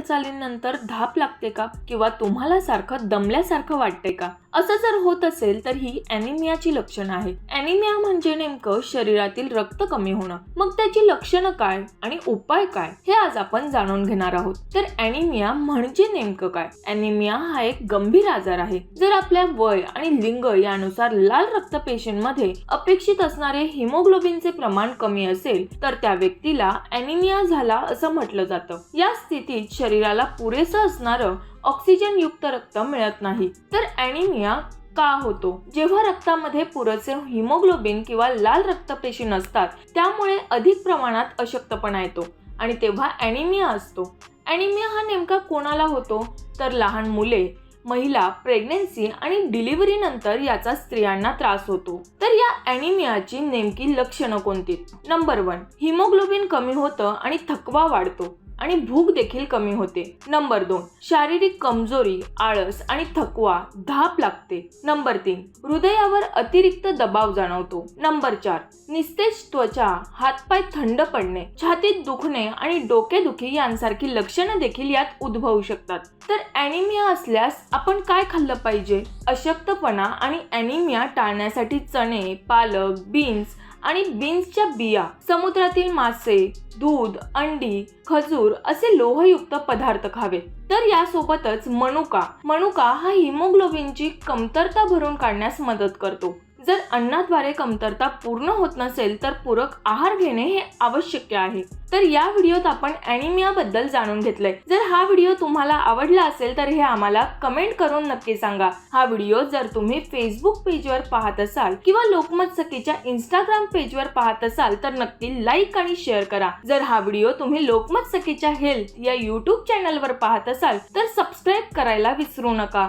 हालचालींनंतर धाप लागते का? किंवा तुम्हाला सारखं दमल्यासारखं वाटते का? असं जर होत असेल तर ही अॅनिमियाची लक्षणं आहे अॅनिमिया म्हणजे नेमकं शरीरातील रक्त कमी होणं. मग त्याची लक्षणं काय आणि उपाय काय? हे आज आपण जाणून घेणार आहोत. तर अॅनिमिया म्हणजे नेमकं काय? अॅनिमिया हा एक गंभीर आजार आहे. जर आपल्या वय आणि लिंग यानुसार लाल रक्तपेशींमध्ये अपेक्षित असणारे हिमोग्लोबिनचे प्रमाण कमी असेल तर त्या व्यक्तीला अॅनिमिया झाला असं म्हटलं जातं. या स्थितीत शरीराला पुरेसं असणारं ऑक्सिजन युक्त रक्त मिळत नाही. तर अॅनिमिया का होतो? जेव्हा रक्तामध्ये पुरेसे हिमोग्लोबिन किंवा लाल रक्तपेशी नसतात त्यामुळे अधिक प्रमाणात अशक्तपणा येतो आणि तेव्हा अॅनिमिया असतो. अॅनिमिया हा नेमका कोणाला होतो? तर लहान मुले महिला प्रेग्नेन्सी आणि डिलिव्हरी नंतर याचा स्त्रियांना त्रास होतो. तर या अॅनिमियाची नेमकी लक्षणं कोणती? नंबर वन हिमोग्लोबिन कमी होतं आणि थकवा वाढतो. आणि भूक देखील कमी होते. नंबर दोन शारीरिक कमजोरी आळस आणि थकवा धाप लागते. नंबर तीन हृदयावर अतिरिक्त दबाव जाणवतो. नंबर चार निस्तेज त्वचा हातपाय थंड पडणे छातीत दुखणे आणि डोकेदुखी यांसारखी लक्षणं देखील यात उद्भवू शकतात. तर अॅनिमिया असल्यास आपण काय खाल्लं पाहिजे? अशक्तपणा आणि अॅनिमिया टाळण्यासाठी चणे पालक बीन्स आणि बीन्सच्या बिया समुद्रातील मासे दूध अंडी खजूर असे लोहयुक्त पदार्थ खावे. तर यासोबतच मनुका. मनुका हा हिमोग्लोबिनची कमतरता भरून काढण्यास मदत करतो. जर अन्नाद्वारे कमतरता पूर्ण होत नसेल तर पूरक आहार घेणे हे आवश्यक आहे. तर या व्हिडिओत आपण अॅनिमिया बद्दल जाणून घेतलंय. जर हा व्हिडिओ तुम्हाला आवडला असेल तर हे आम्हाला कमेंट करून नक्की सांगा. हा व्हिडिओ जर तुम्ही फेसबुक पेजवर पाहत असाल किंवा लोकमत सखीच्या इंस्टाग्राम पेजवर पाहत असाल तर नक्की लाईक आणि शेअर करा. जर हा व्हिडिओ तुम्ही लोकमत सखीच्या हेल्थ या युट्यूब चॅनलवर पाहत असाल तर सबस्क्राईब करायला विसरू नका.